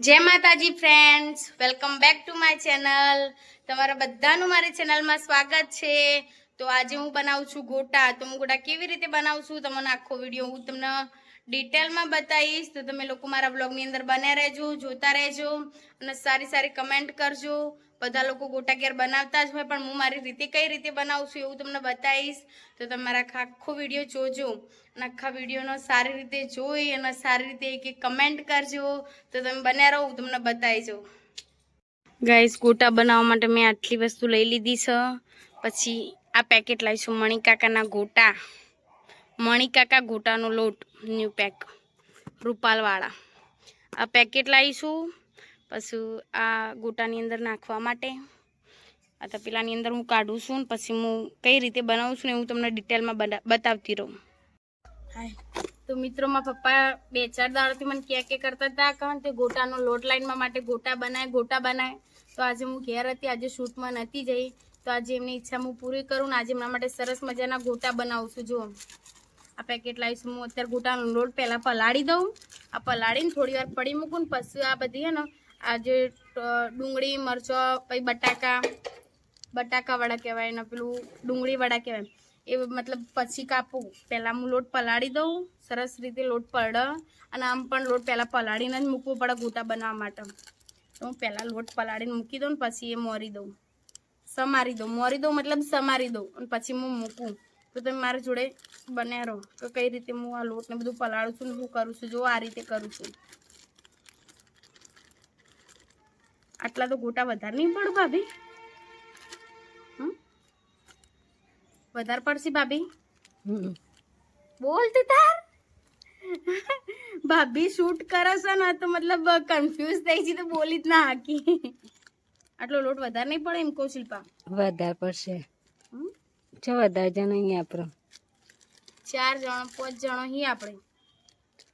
Jai Mataji friends welcome back to my channel તમારા બધાનું મારી ચેનલમાં સ્વાગત છે. તો આજે હું બનાવું છું ગોટા. તો હું ગોટા કેવી રીતે બનાવું છું તમને આખો વીડિયો હું તમને ડિટેલમાં બતાવીશ. તો તમે લોકો મારા બ્લોગની અંદર બન્યા રહેજો, જોતા રહેજો અને સારી સારી કમેન્ટ કરજો. બધા લોકો ગોટા ઘેર બનાવતા જ હોય, પણ હું મારી રીતે કઈ રીતે બનાવું છું એવું તમને બતાવીશ. તો તમારા મારા આખો વીડિયો જોજો અને આખા વિડીયોનો સારી રીતે જોઈ અને સારી રીતે એક એક કમેન્ટ કરજો. તો તમે બન્યા રહો, હું તમને બતાવી જાઉં. ગાઈસ ગોટા બનાવવા માટે મેં આટલી વસ્તુ લઈ લીધી છે. પછી આ પેકેટ લાવીશું મણિકાકાના ગોટા. મણિકાકા ગોટાનો લોટ ન્યૂ પેક રૂપાલવાળા. આ પેકેટ લાવીશું. પછી આ ગોટાની અંદર નાખવા માટે. આ તો પેલાની અંદર હું કાઢું છું ને પછી હું કઈ રીતે બનાવું છું ને હું તમને ડિટેલમાં બતાવતી રહું. તો મિત્રો, મારા પપ્પા બે ચાર દાડોથી મને ક્યાં કે કરતા હતા કારણ કે ગોટાનો લોટ લાઈનમાં માટે ગોટા બનાય ગોટા બનાય. તો આજે હું ઘેર હતી, આજે શૂટમાં નથી જઈ. તો આજે એમની ઈચ્છા હું પૂરી કરું ને આજે એમના માટે સરસ મજાના ગોટા બનાવું છું. જુઓ. આ પેકેટ લાવીશું હું. અત્યારે ગોટાનો લોટ પહેલાં પલાળી દઉં. આ પલાળીને થોડી વાર પડી મૂકું ને પછી આ બધી, હે ને આ જે ડુંગળી, મરચો, પછી બટાકા. બટાકા વડા કહેવાય ને પેલું ડુંગળી વડા કહેવાય. એ મતલબ પછી કાપું. પહેલાં હું લોટ પલાળી દઉં. સરસ રીતે લોટ પડ અને આમ પણ લોટ પહેલાં પલાળીને જ મૂકવું પડે ગોટા બનાવવા માટે. તો હું પહેલાં લોટ પલાળીને મૂકી દઉં ને પછી એ મોરી દઉં. સમારી દઉં. મોરી દઉં મતલબ સમારી દઉં અને પછી હું મૂકું. તો તમે મારા જોડે બન્યા રહો. તો કઈ રીતે હું આ લોટને બધું પલાળું છું ને હું કરું છું. જો આ રીતે કરું છું. આટલા તો ગોટા વધારે નહીં પડું ભાભી. હમ? વધારે પડશે ભાભી? બોલતી તાર. ભાભી શૂટ કરે છે ને તો મતલબ કન્ફ્યુઝ થઈ છે તો બોલી જ ના હાકી. આટલો લોટ વધારે નહીં પડે એમ કહું શિલ્પા. વધારે પડશે. હમ? જો વધારે જણ અહીંયા આપણો ચાર જણ પાંચ જણ અહીં આપણે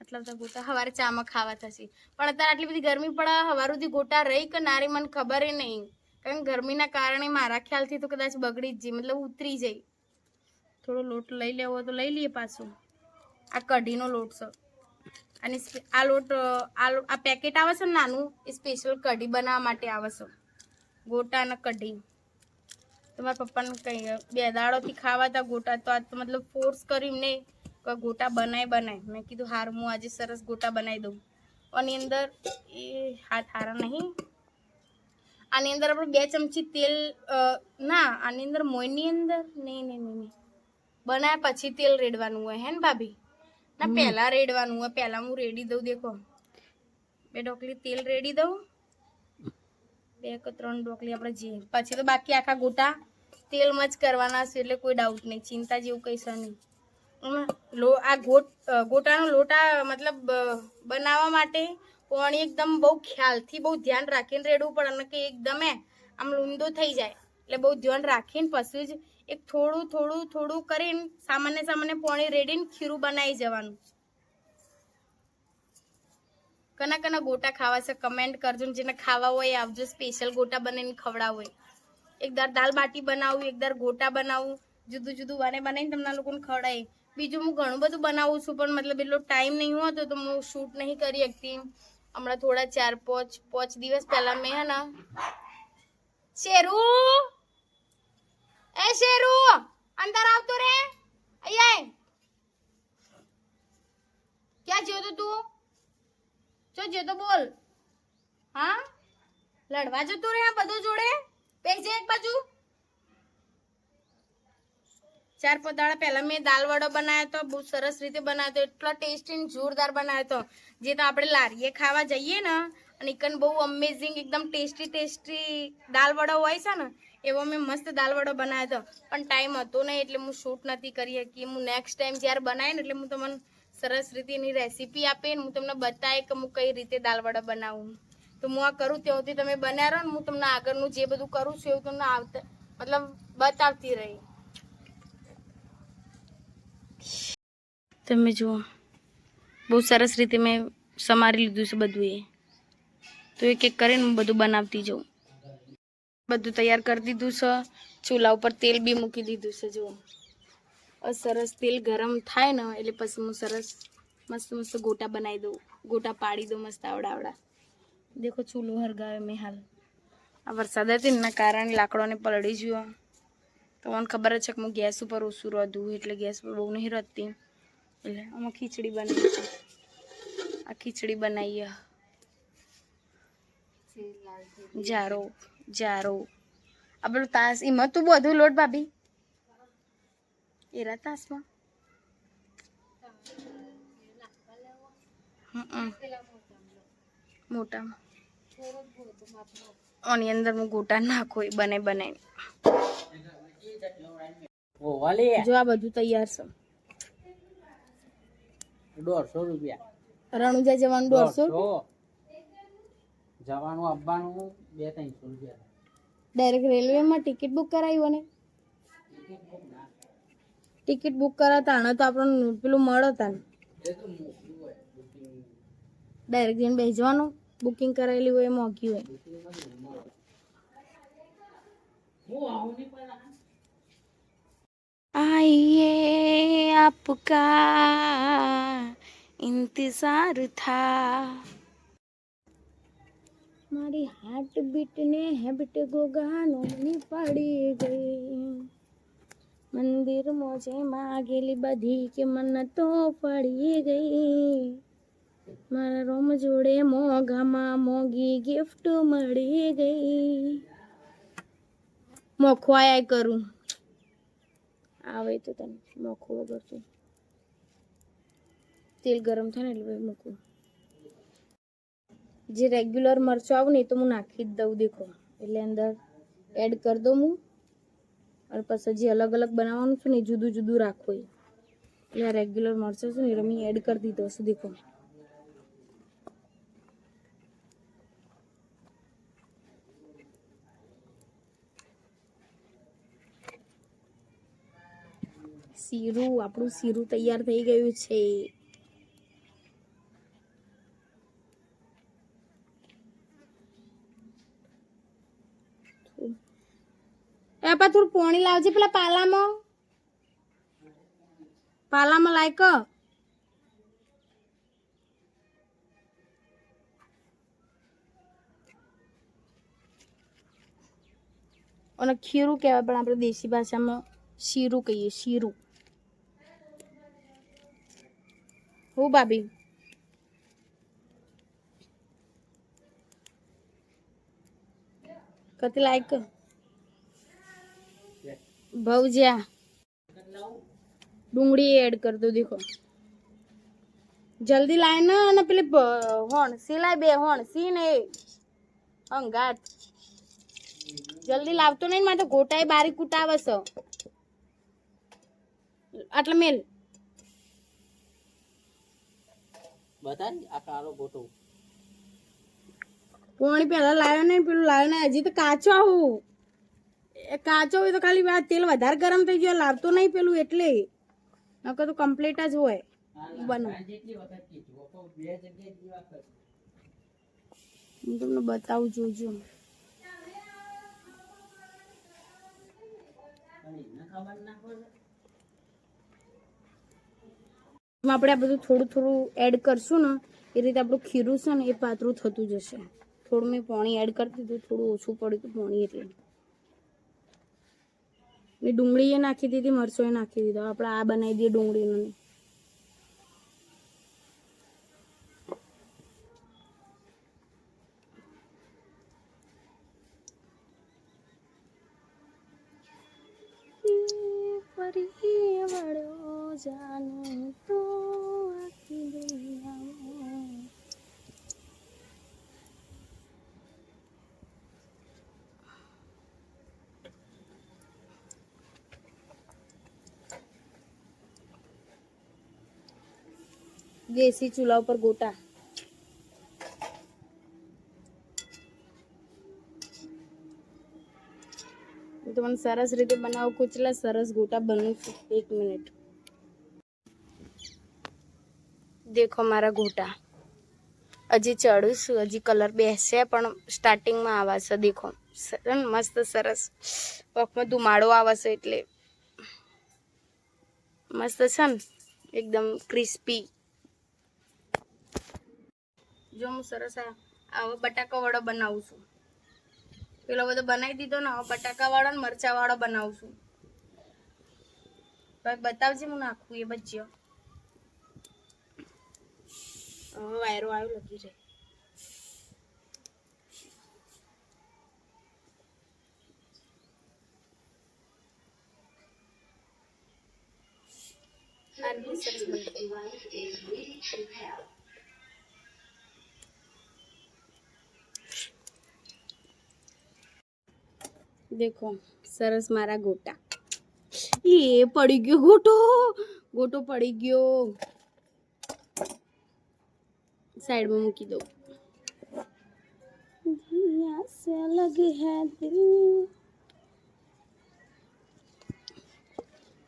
આટલા બધા ગોટા સવારે ચામાં ખાવા થશે. પણ અત્યારે આટલી બધી ગરમી પડે સુધી ગોટા રહી કે નારી મને ખબર નહીં. કારણ ગરમીના કારણે મારા ખ્યાલથી તો કદાચ બગડી જ જઈ મતલબ ઉતરી જાય. થોડો લોટ લઈ લેવો તો લઈ લઈએ પાછું. આ કઢીનો લોટ છે. અને આ લોટ આ પેકેટ આવે છે નાનું, એ સ્પેશિયલ કઢી બનાવવા માટે આવે છે. ગોટા અને કઢી તમારા પપ્પાને કંઈ બે દાડોથી ખાવા હતા ગોટા, તો આ તો મતલબ ફોર્સ કર્યું ને કે ગોટા બનાય બનાય. મેં કીધું હાર હું આજે સરસ ગોટા બનાવી દઉં. આની અંદર એ હાથ હારા નહીં. આની અંદર આપણે બે ચમચી તેલ ના આની અંદર મોયની અંદર નહીં નહીં નહીં નહીં. બનાવ્યા પછી તેલ રેડવાનું હોય હે ને ભાભી? ના પહેલાં રેડવાનું હોય પહેલાં હું રેડી દઉં દેખો. બે ઢોકલી તેલ રેડી દઉં. બે કે ત્રણ ઢોકલી આપણે જે પછી તો બાકી આખા ગોટા તેલમાં જ કરવાના છે એટલે કોઈ ડાઉટ નહીં. ચિંતા જેવું કહીશ નહીં. આ ગોટ ગોટાનો લોટા, મતલબ બનાવવા માટે પોણી એકદમ બહુ ખ્યાલથી બહુ ધ્યાન રાખીને રેડવું પડે, અને કે એકદમ આમ લૂંદો થઈ જાય. એટલે બહુ ધ્યાન રાખીને પછી જ એક થોડું થોડું થોડું કરીને સામાન્ય સામાન્ય પોણી રેડીને ખીરું બનાવી જવાનું. કના કના ગોટા ખાવા છે, કમેન્ટ કરજો જેને ખાવા હોય આવજો સ્પેશિયલ ગોટા બનાવીને ખવડાવ હોય. એક દાર દાલ બાટી બનાવું એક દાર ગોટા બનાવું જુદું જુદું બને બનાવીને તમને લોકોને ખવડાય બીજું હું ઘણું બધું બનાવું છું, પણ મતલબ એટલો ટાઈમ નહીં હોતો, તો હું શૂટ નહીં કરી શકતી. હમણાં થોડા ચાર, પાંચ પાંચ દિવસ પહેલા મેં હે ને, શેરુ! એ શેરુ! અંદર આવતો રે! અહીંયા ક્યાં જ્યો તો તું? જો જ્યો તો બોલ. હા? લડવા જતો રે આ બધું જોડે? પેજે એક બાજુ. ચાર પોતાળા પહેલાં મેં દાલ વડો બનાવ્યો હતો, બહુ સરસ રીતે બનાવ્યો હતો. એટલો ટેસ્ટી જોરદાર બનાવ્યો હતો. જે તો આપણે લારીએ ખાવા જઈએ ને, અને એકન બહુ અમેઝિંગ એકદમ ટેસ્ટી ટેસ્ટી દાલ વડો હોય છે ને, એવો મેં મસ્ત દાલ વડો બનાવ્યો હતો. પણ ટાઈમ હતો નહીં, એટલે હું શૂટ નથી કરી શકી. હું નેક્સ્ટ ટાઈમ જ્યારે બનાવીને એટલે હું તમને સરસ રીતે એની રેસીપી આપીને હું તમને બતાવી કે હું કઈ રીતે દાલ વડા બનાવું. તો હું આ કરું ત્યાંથી તમે બનાવ્યો ને, હું તમને આગળનું જે બધું કરું છું એવું તમને આવતા, મતલબ બતાવતી રહી. તમે જુઓ. બહુ સરસ રીતે મેં સમારી લીધું છે બધું એ. તો એક એક કરીને હું બધું બનાવતી જાઉં. બધું તૈયાર કરી દીધું છે. ચૂલા ઉપર તેલ બી મૂકી દીધું છે, જુઓ. સરસ તેલ ગરમ થાય ને એટલે પછી હું સરસ મસ્ત મસ્ત ગોટા બનાવી દઉં. ગોટા પાડી દઉં મસ્ત આવડા આવડા. દેખો ચૂલો હરગાવે મેં હાલ. આ વરસાદ હતી એના કારણે લાકડોને પલળી ગયો. તો મને ખબર જ છે કે હું ગેસ ઉપર ઓછું રોધું એટલે ગેસ પર બહુ નહીં રોધતી. એટલે આમાં ખીચડી બનાવી છે. આ ખીચડી બનાવીએ. જારો જારો. આ પેલું તાસ એમાં તું બધું લોટ ભાભી. એરા તાસમાં. મોટામાં. આની અંદર હું ગોટા નાખો એ બને બનાવીને જો આ બધું તૈયાર છે. દોઢસો રૂપિયા. રણુજા જવાનું દોઢસો? જવાનું આવવાનું બે ત્રણસો રૂપિયા. ડાયરેક્ટ રેલવેમાં ટિકિટ બુક કરાવી ને. ટિકિટ બુક કરાતા આને તો આપણને પેલું મળો તા ડાયરેક્ટ જઈને બેસવાનું બુકિંગ કરાયેલી હોય એ મોંઘી હોય. आइए आपका इंतजार था મારી હાર્ટ બીટ ને હેબિટ ગોગાનોની પડી ગઈ મંદિર મોજે માગેલી બધી કે મન તો પડી ગઈ મારા રોમ જોડે મોઘામાં મોગી ગિફ્ટ મળી ગઈ મોખવાયા કરું આવે તો તને મોખું વગર તો. તેલ ગરમ થાય ને એટલે પછી મૂકવું જે રેગ્યુલર મરચું આવું ને એ તો હું નાખી જ દઉં, દેખો. એટલે અંદર એડ કરી દઉં હું. અને પછી જે અલગ અલગ બનાવવાનું છે ને એ જુદું જુદું રાખવું એટલે રેગ્યુલર મરચું છે ને એ મેં એડ કરી દીધો શું દેખો. શીરું આપણું શીરું તૈયાર થઈ ગયું છે. એ પા થોડું પોણી લાવજે પેલા પાલામાં. પાલામાં લાયક અને ખીરું કહેવાય પણ આપણે દેશી ભાષામાં શીરું કહીએ, શીરું. હું ભાભી. કતી લાયક ભવજ્યા. ડુંગળી એડ કર દેખો. જલ્દી લાય ને અને પેલી હોણ સિલાય બે હોણ સી ને અંગાત. જલ્દી લાવતો નહીં માટે ગોટાઈ બારી કુટાવે આટલે મેલ. બતાય આ કાળો ગોટો પોણી પહેલા લાવ્યો ને પેલું લાવ્યો ને હજી તો કાચો આવું. એ કાચો હોય તો ખાલી આ તેલ વધારે ગરમ થઈ ગયો લાવતો નહીં પેલું એટલે. નકર તો કમ્પ્લીટ જ હોય. બનો. હું તમને બતાવું જોજો ખબર ના એમાં આપણે આ બધું થોડું થોડું એડ કરશું ને, એ રીતે આપણું ખીરું છે ને એ પાતળું થતું જશે. થોડું મેં પાણી એડ કરી દીધું, થોડું ઓછું પડ્યું હતું પાણી એટલે. મેં ડુંગળી એ નાખી દીધી મરચો એ નાખી દીધો. આપણે આ બનાવી દઈએ ડુંગળીનું. દેશી ચૂલા ઉપર ગોટા. તમને સરસ રીતે બનાવું કુચલા, સરસ ગોટા બનું છું. એક મિનિટ. દેખો મારા ગોટા. હજી ચડું છું, હજી કલર બેસે, પણ સ્ટાર્ટિંગમાં આવા છે, દેખો. મસ્ત, સરસ. પગમાં ધુમાડો આવે છે એટલે. મસ્ત છે ને, એકદમ ક્રિસ્પી જો હું સરસ આ બટાકાવાળો બનાવું છું. પેલો બધો બનાવી દીધો ને બટાકા વાળો ને મરચા વાળો બનાવું છું. બતાવજે હું નાખું એ બચ્યો હવે વાયરો આવ્યો લગી જાય આટલી સરસ બની. દેખો સરસ મારા ગોટા એ પડી ગયો ગોટો ગોટો પડી ગયો સાઈડમાં મૂકી દઉં यहाँ से अलग है दिल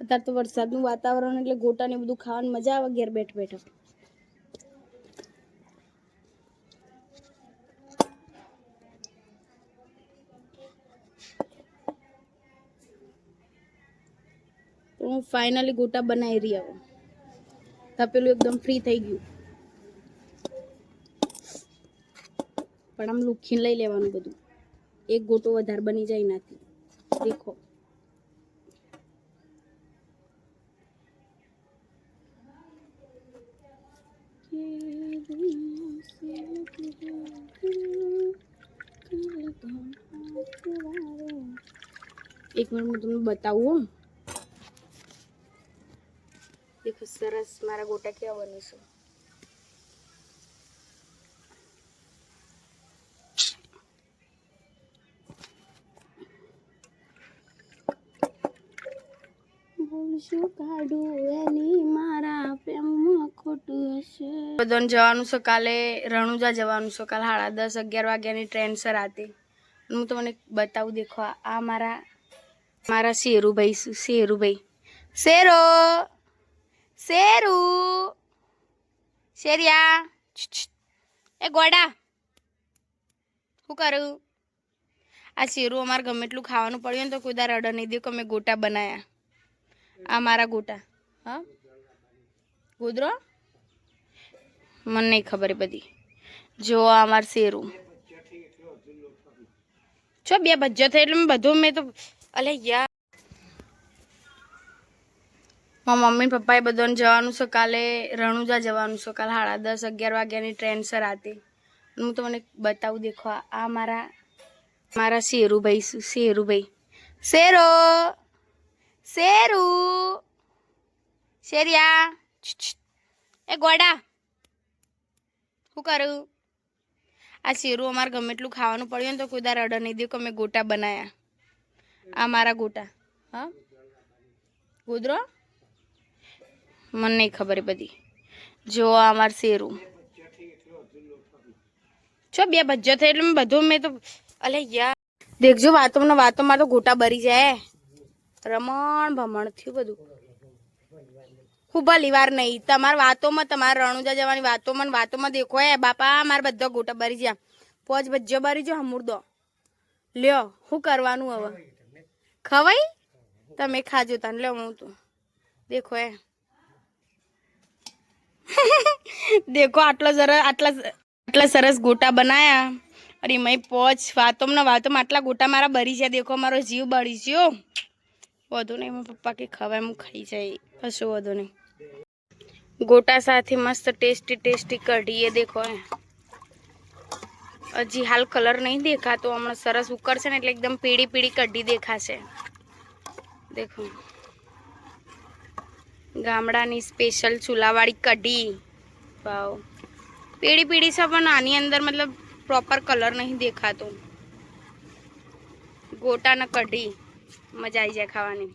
અત્યારે તો વરસાદનું વાતાવરણ એટલે ગોટા ને બધું ખાવાની મજા આવે ઘેર બેઠ બેઠા ફાઇનલી ગોટા બનાવી રહ્યા તપેલું એકદમ ફ્રી થઈ ગયું. પણ આમ લુખીને લઈ લેવાનું બધું. એક ગોટો વધારે બની જાય નથી દેખો. એક મિનિટ હું તમને બતાવું. દેખો સરસ મારા ગોટા કેવા બનીશું છે કાઢું એની મારા પ્રેમમાં ખોટું હશે બધાને જવાનું છે કાલે રણુજા જવાનું છે કાલે સાડા દસ અગિયાર વાગ્યાની ટ્રેન સર રાતે હું તમને બતાવું દેખો આ મારા મારા શેરુભાઈ શેરુભાઈ શેરો શેરુ. શેરિયા. એ ગોડા. શું કરું? આ શેરું અમારે ગમે એટલું ખાવાનું પડ્યું ને તો કોઈ દાર અડર નહીં દે કે અમે ગોટા બનાયા. આ મારા ગોટા. હા? ગોદરો? મને નહીં ખબર બધી. જો આ અમાર શેરું. છો બે ભજ્જો થાય એટલે મેં બધું મેં તો અલે યાર. મારા મમ્મી પપ્પાએ બધાને જવાનું છે કાલે, રણુજા જવાનું છે કાલે સાડા દસ, અગિયાર વાગ્યાની ટ્રેન છે રાતે. હું તમને બતાવું, દેખો, આ- મારા મારા શેરુભાઈ શેરુભાઈ. શેરો! શેરુ! શેરિયા. એ ગોડા! શું કરું? આ શેરું અમારે ગમે એટલું ખાવાનું પડ્યું ને તો કોઈ દાર અડર નહીં દે કે અમે ગોટા બનાયા. આ મારા ગોટા. હા? ગોદરો? મને નહીં ખબર બધી. જો આ અમાર શેરું. છો બે ભજ્યો થઈ એટલે બધું મેં તો અલે યાર. દેખજો વાતોમાં વાતોમાં તો ગોટા બરી જાય. રમણ ભમણ થયું બધું. ભલી વાર નહીં. તમારા વાતોમાં, તમારે રણુજા જવાની વાતોમાં વાતોમાં દેખો એ બાપા, મારા બધા ગોટા બરી જ્યા. પોચ ભજ્જો બરી જો હમુરદો લ્યો શું કરવાનું હવે? ખવાઈ? તમે ખાજો તને. લ્યો, હું તું. દેખો એ દેખો, આટલો સરસ આટલા આટલા સરસ ગોટા બનાયા. અરે મેં પોચ વાતોમાં વાતોમાં આટલા ગોટા મારા બરી છે. દેખો, મારો જીવ બળી ગયો. વધુ નહીં, મારા પપ્પા કે ખવાય હું ખાઈ જાય. કશું વધુ નહીં. ગોટા સાથે મસ્ત ટેસ્ટી ટેસ્ટી કઢીએ દેખો હજી હાલ કલર નહીં દેખાતો. હમણાં સરસ ઉકળશે ને એટલે એકદમ પીળી પીળી કઢી દેખાશે. દેખો. ગામડાની સ્પેશિયલ ચૂલાવાળી કઢી. વાવ. પીળી પીળી છે પણ આની અંદર મતલબ પ્રોપર કલર નહીં દેખાતો. ગોટા ને કઢી. મજા આવી જાય ખાવાની.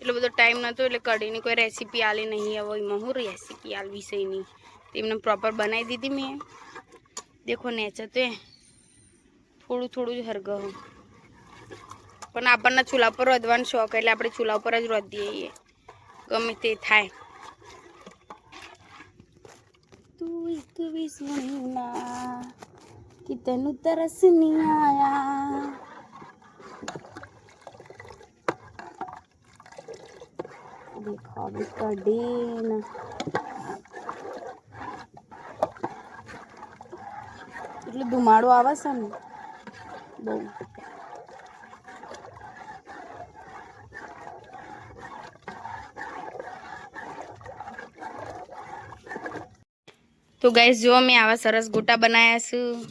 એટલો બધો ટાઈમ નહોતો એટલે કઢીની કોઈ રેસીપી આલી નહીં, હવે એમાં હું રેસીપી આલવી છે એની તેમને પ્રોપર બનાવી દીધી મેં. દેખો નેચર તો એ. થોડું થોડું જ હરગહ. પણ આપણને ચૂલા પર રોધવાનો શોખ એટલે આપણે ચૂલા પર જ રોધીએ છીએ. ગમે તે થાય. કે તેનું તરસ નહીં આયા. દેખો બેટા ડેન એટલે ધુમાડો આવે છે ને? બહુ. તો ગાઈસ જો મેં આવા સરસ ગોટા બનાવ્યા છું,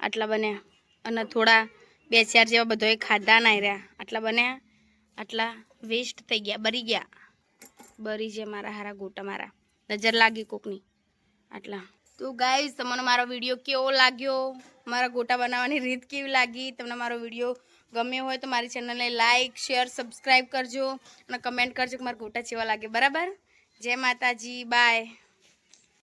આટલા બન્યા. અને થોડા બે ચાર જેવા બધોય ખાધા ના રહ્યા. આટલા બન્યા, આટલા વેસ્ટ થઈ ગયા, બરી ગયા. બરી છે મારા હારા ગોટા મારા. નજર લાગી કોકની. આટલા. તો ગાઈસ તમને મારો વીડિયો કેવો લાગ્યો? મારા ગોટા બનાવવાની રીત કેવી લાગી? તમને મારો વીડિયો ગમ્યો હોય તો મારી ચેનલને લાઇક શેર સબસ્ક્રાઈબ કરજો. અને કમેન્ટ કરજો કે મારા ગોટા જેવા લાગે. બરાબર? જય માતાજી. બાય